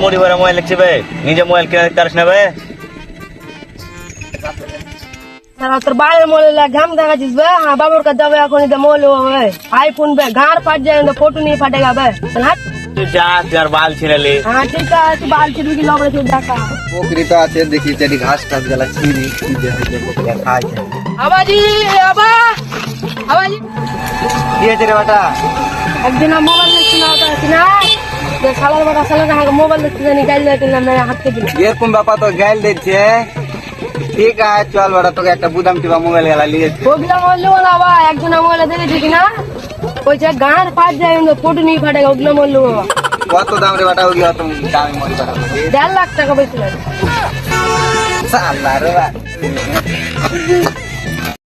মুড়ি ভরা মোবাইল লিখছি বে নিজে মোবাইল কিনে দিতে পারিস না বে? সারা তোর বাইরে মোলে ঘাম দেখাছিস বে? হ্যাঁ বাবুর কাছে যাবে এখন ইদে মোলে হবে আইফোন বে ঘাড় ফাট যায় তো ফটো নিয়ে ফাটেগা বে। হাট তুই যা তুই আর বাল ছিঁড়ালি হ্যাঁ ঠিক আছে তুই বাল ছিড়বি কি লবড়ে তুই দেখা। বকরি তো আছে দেখি চারি ঘাস টাস গেলা ছিঁড়ি কি যে বকরি খাই আবাজি আবা! আবাজি। কি হয়েছে রে বেটা? একদিন মোবাইল না না। শালার বাটা শালার হাগে মোবাইল দেখছি জানি গাইল দিলাম না হাত থেকে এরকম ব্যাপার তো গাইল দিচ্ছে। ঠিক আছে চল বেটা তোকে একটা বুদাম টিপা মোবাইল গেলা নিয়ে ওগুলা বলল না বাবা একজন মোবাইল দেখেছি কি না ওই যে গান ফাট যায় তো ফটো নিয়ে ফাটেগা ওগুলো বাবা। কত দাম রে বেটা ওগুলো অত দামি বেটা দেড় লাখ টাকা বেশি লাগে। সাল্লা রে বা